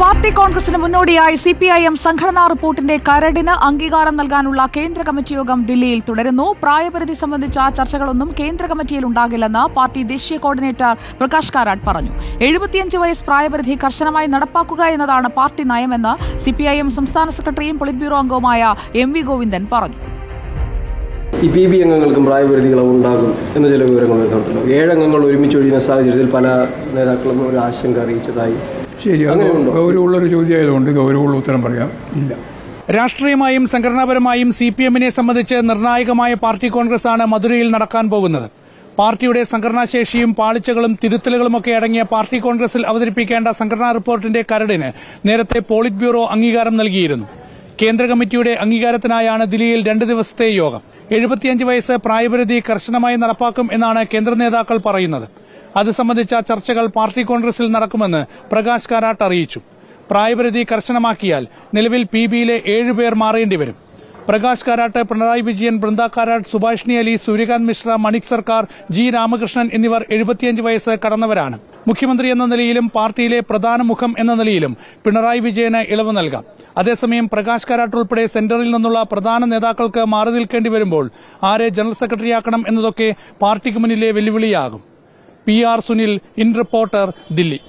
Party കോൺഗ്രസിന് മുന്നോടിയായി C P I M സംഘടനാ റിപ്പോർട്ടിന്റെ കരടിന് അംഗീകാരം നൽകാനുള്ള കേന്ദ്ര കമ്മിറ്റി യോഗം ദില്ലിയിൽ തുടരുന്നു. പ്രായപരിധി സംബന്ധിച്ച ചർച്ചകളൊന്നും കേന്ദ്ര കമ്മിറ്റിയിൽ ഉണ്ടാകില്ലെന്ന് പാർട്ടി ദേശീയ കോർഡിനേറ്റർ പ്രകാശ് കാരാട്ട് പറഞ്ഞു. എഴുപത്തിയഞ്ച് വയസ്സ് പ്രായപരിധി കർശനമായി നടപ്പാക്കുക എന്നതാണ് പാർട്ടി നയമെന്ന് സി പി ഐ എം സംസ്ഥാന സെക്രട്ടറിയും പൊളിറ്റ് ബ്യൂറോ അംഗവുമായ എം വി ഗോവിന്ദൻ പറഞ്ഞു. ഈ പി ബി അംഗങ്ങൾക്കും പ്രായപരിധികൾ ഉണ്ടാകും എന്ന ചില വിവരങ്ങൾ വരുന്നുണ്ടല്ലോ. ഏഴംഗങ്ങൾ ഒരുമിച്ച് ഒഴിയുന്ന സാഹചര്യത്തിൽ പല നേതാക്കളും ഒരു ആശങ്ക അറിയിച്ചതായി ശരി അത് ഒരു ഗൗരവമുള്ളൊരു ചോദ്യമായതുകൊണ്ട് ഗൗരവമുള്ള ഉത്തരം പറയാം. ഇല്ല. രാഷ്ട്രീയമായും സംഘടനാപരമായും സി പി എമ്മിനെ സംബന്ധിച്ച് നിർണായകമായ പാർട്ടി കോൺഗ്രസ് ആണ് മധുരയിൽ നടക്കാൻ പോകുന്നത്. പാർട്ടിയുടെ സംഘടനാശേഷിയും പാളിച്ചകളും തിരുത്തലുകളുമൊക്കെ അടങ്ങിയ പാർട്ടി കോൺഗ്രസിൽ അവതരിപ്പിക്കേണ്ട സംഘടനാ റിപ്പോർട്ടിന്റെ കരടിന് നേരത്തെ പോളിറ്റ് ബ്യൂറോ അംഗീകാരം നൽകിയിരുന്നു. കേന്ദ്ര കമ്മിറ്റിയുടെ അംഗീകാരത്തിനായാണ് ദില്ലിയിൽ രണ്ട് ദിവസത്തെ യോഗം. എഴുപത്തിയഞ്ച് വയസ്സ് പ്രായപരിധി കർശനമായി നടപ്പാക്കും എന്നാണ് കേന്ദ്ര നേതാക്കൾ പറയുന്നത്. അത് സംബന്ധിച്ച ചർച്ചകൾ പാർട്ടി കോൺഗ്രസിൽ നടക്കുമെന്ന് പ്രകാശ് കാരാട്ട് അറിയിച്ചു. പ്രായപരിധി കർശനമാക്കിയാൽ നിലവിൽ പി ബിയിലെ ഏഴുപേർ മാറേണ്ടി വരും. പ്രകാശ് കാരാട്ട് പിണറായി വിജയൻ ബൃന്ദ കാരാട്ട് സുഭാഷിണി അലി സൂര്യകാന്ത് മിശ്ര മണിക് സർക്കാർ ജി രാമകൃഷ്ണൻ എന്നിവർ എഴുപത്തിയഞ്ച് വയസ്സ് കടന്നവരാണ്. മുഖ്യമന്ത്രി എന്ന നിലയിലും പാർട്ടിയിലെ പ്രധാന മുഖം എന്ന നിലയിലും പിണറായി വിജയന് ഇളവ് നൽകാം. അതേസമയം പ്രകാശ് കാരാട്ട് ഉൾപ്പെടെ സെന്ററിൽ നിന്നുള്ള പ്രധാന നേതാക്കൾക്ക് മാറി നിൽക്കേണ്ടി വരുമ്പോൾ ആരെ ജനറൽ സെക്രട്ടറിയാക്കണം എന്നതൊക്കെ പാർട്ടിക്ക് മുന്നിലെ വെല്ലുവിളിയാകും. P R Sunil in reporter Delhi.